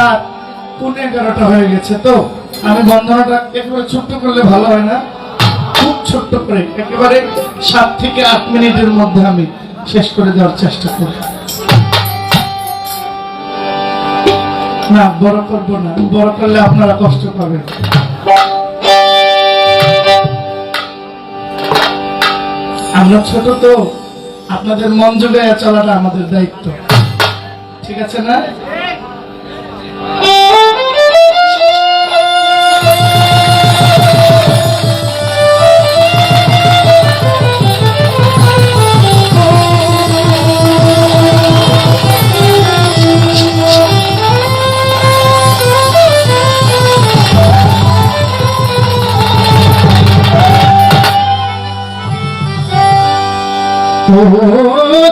রাত পৌনে এগারোটা হয়ে গেছে তো। আমি বন্ধনাটা একেবারে ছোট্ট করলে ভালো হয় না। খুব ছোট্ট করে, একেবারে সাত থেকে আট মিনিটের মধ্যে আমি শেষ করে দেওয়ার চেষ্টা করি। না, বড় করব না। বড় করলে আপনারা কষ্ট পাবেন। আমরা ছোট তো, আপনাদের মন জোগাইয়া চলাটা আমাদের দায়িত্ব। ঠিক আছে না?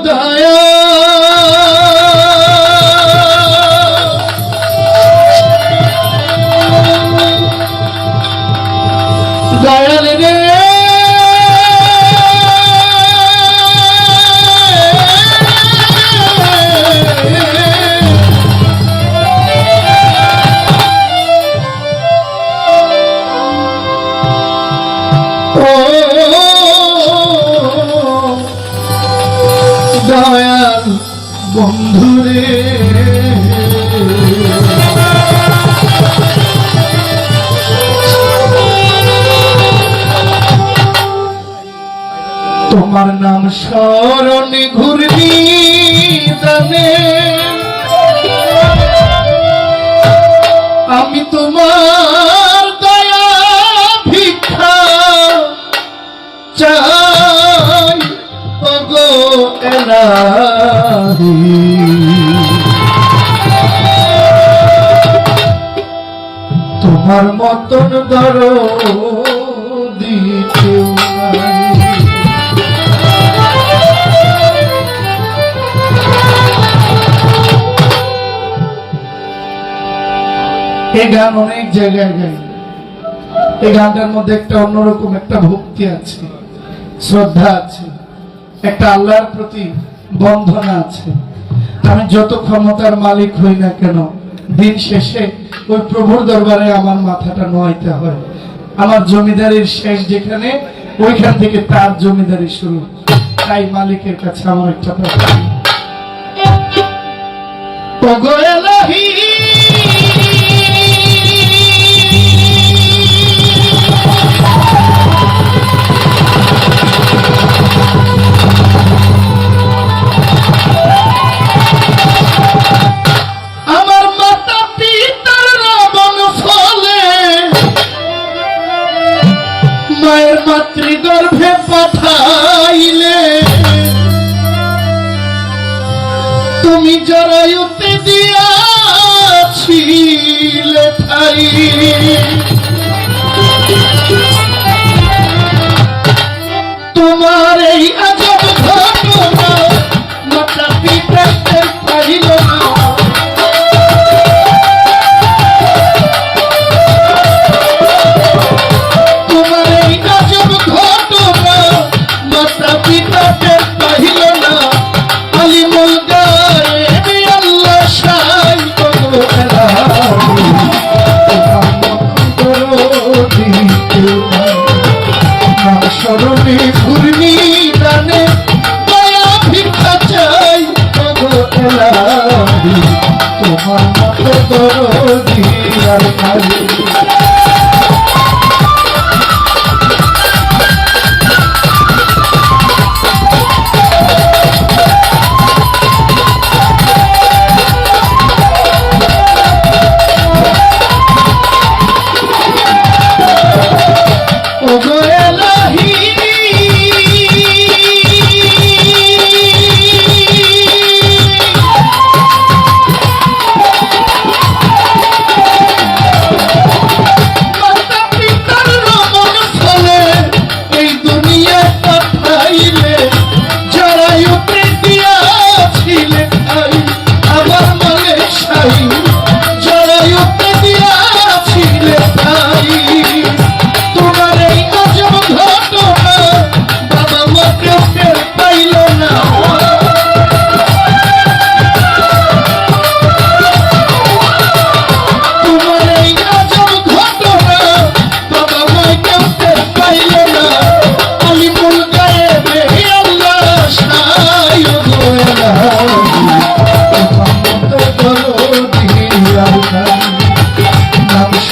দয়া দয়াল বন্ধুরে তোমার নাম স্মরণ ঘুরবি দানে আমি তোমার তোমার মতন ধরো দিতে গান অনেক জায়গায় গাই। এই গানটার মধ্যে একটা অন্যরকম একটা ভক্তি আছে, শ্রদ্ধা আছে, একটা আল্লাহর প্রতি বন্ধনা আছে। আমি যত ক্ষমতার মালিক হই না কেন, দিন শেষে ওই প্রভুর দরবারে আমার মাথাটা নোয়াইতে হয়। আমার জমিদারির শেষ যেখানে, ওইখান থেকে তার জমিদারি শুরু। তাই মালিকের কাছে আমার একটা স্মরণে ঘূর্ণি গানে দয়া ভিক্ষা চাই তোমার মতো দরদি আর নাই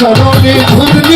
I don't Sharoni Khudni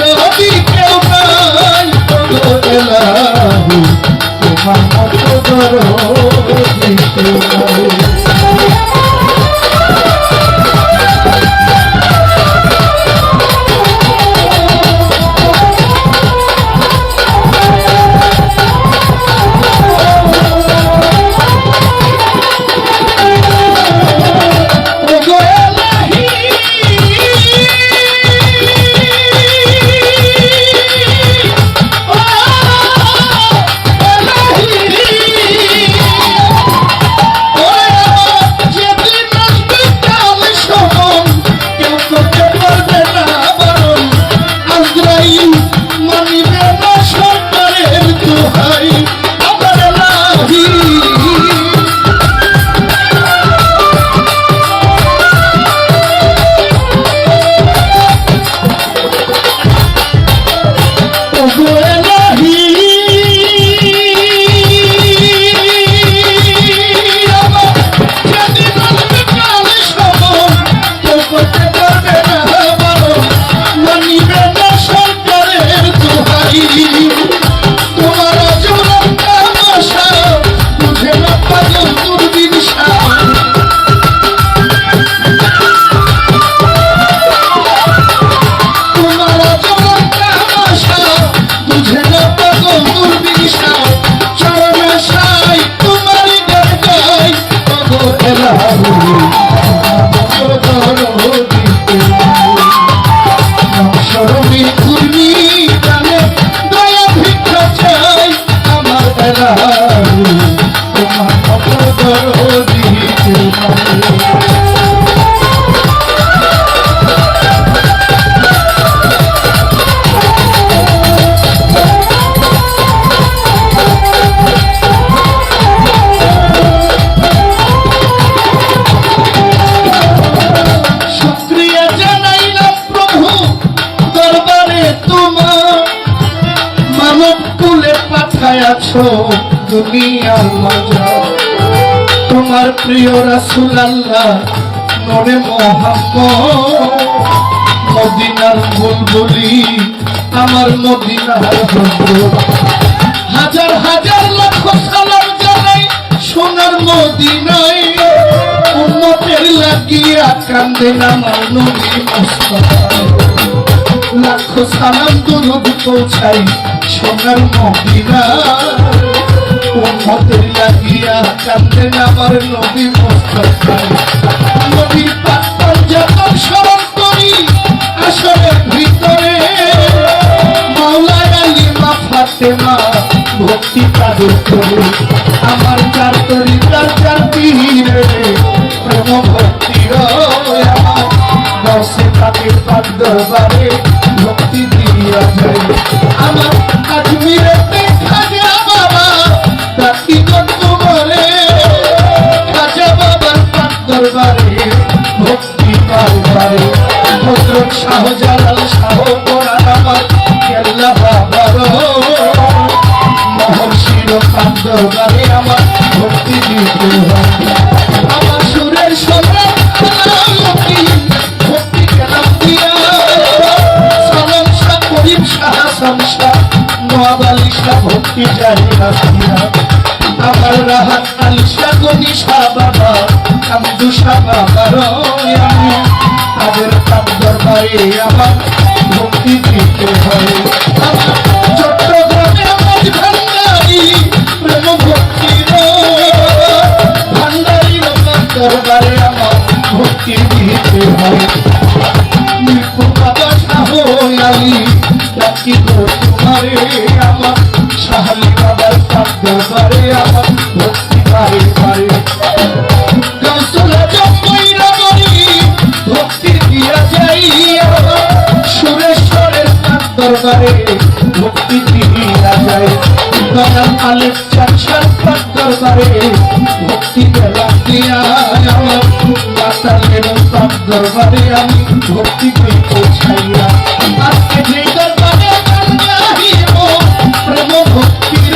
তোমার মতো দরদি পাঠায়াছ দুনিয়ার মজা তোমার প্রিয় রাসুল আল্লাহ নরে মদিনার বুলবুলি, আমার মদিনার হাজার হাজার লক্ষ সালাম জানাই সোনার মদিনায়। উম্মতের লাগিয়া কান্দেন আমার নবী মুস্তাফা। লাখ সালাম দুরুদ পৌঁছাই সোনার মদিনা উম্মতের লাগিয়া কান্দেন আমার নবী মুস্তাফা। নবীর পাত্তর যখন স্মরণ করি আসরের ভিতরে। মাওলা আলী মা ফাতেমা ভক্তি কাজল করে। আমার চার তরিকার চার পীরে। শাহজালাল শাহ কোরআন আমার কেল্লা বাবার। মহর্ষির পাক দরবারে আমার ভক্তি দিতে হয়। ভক্তি জানি রাখিয়া আমার রাহাত আলী শাহ গনি শাহ বাবা কামদু শাহ বাবার আমি তাদের কাম দরবারে আমার দরবারে আমি ভর্তি হয়ে পৌঁছাইয়া আজকে যে দরবারে প্রেম ভক্তির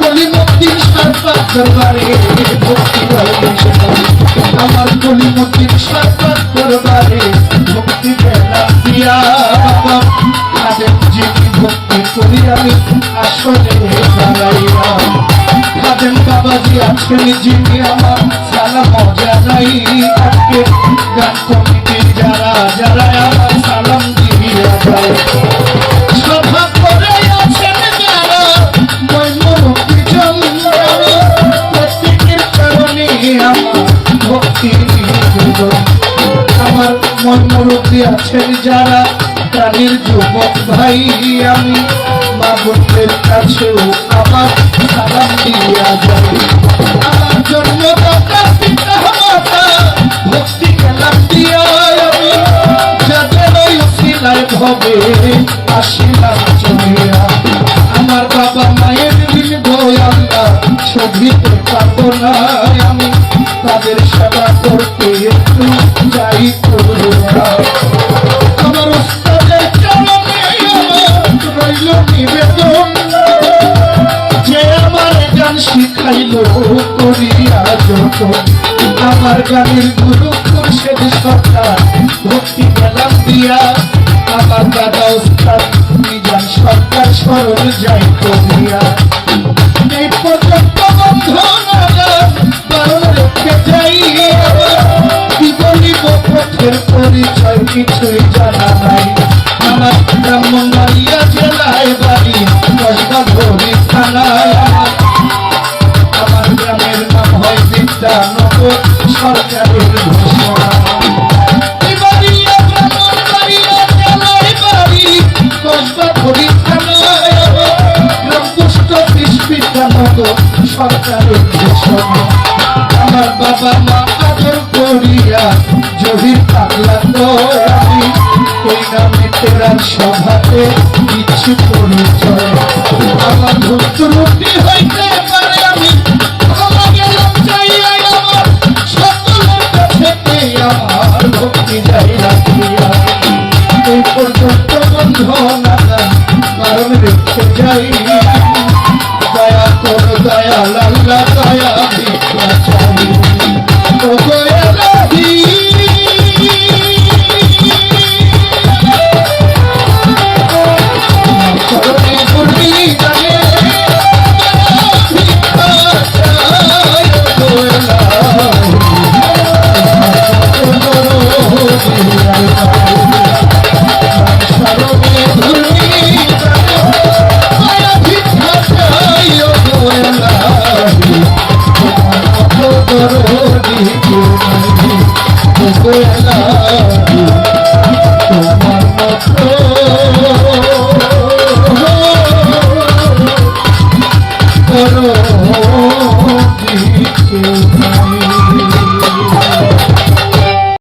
কলিমতির সরকার দরবারে ভক্তি আমার কলিমতির সরকার দরবারে ভক্তি বেলা দিয়া। জীবী ভক্তি করি আমি আসলে দাঁড়াইয়া পেলাম আছেন যিনি আমার সালাম জানাই আজকে গান কমিটির যারা যারা আমার সালাম দিয়ে যায়। সভা করে আছেন যারা ময়ূরী চন্দ্রানী প্রত্যেকের কারণে আমার ভক্তি আমার আছেন যারা, প্রাণীর যুবক ভাই, আমি মা বোনদের কাছেও আমার দিয়া যাই আমার জন্মদাতা পিতা মাতা ভক্তি গেলাম দিয়া আমি যাদের ওই শিলায় ভবে আসিলাম চলিয়া আমার বাবা মায়ের দিন আল্লাহ ছবিতে পাবো না। যত আমার গানের গুরু খুরশেদ সরকার ভক্তি গেলাম দিয়া। আমার দাদা উস্তাদ নিজান সরকার স্মরণ যাই করিয়া। এই পর্যন্ত বন্ধনাগার বারণ রেখে যাই কি পরিচয় কিছুই জানা নাই। আমার ব্রাহ্মণবাড়িয়া জেলায় বাড়ি কসবা ধরি থানায় আমার আমার বাবা মা আদর করিয়া জহির পাগলা আমি এই নামে তেরার সভাতে কিছু পরিচয় আমার ভক্ত রূপী হইতে পর্যন্ত বন্ধনা রেখে যাই দয়া কর দয়া লাল্লা দয়া ভিক্ষা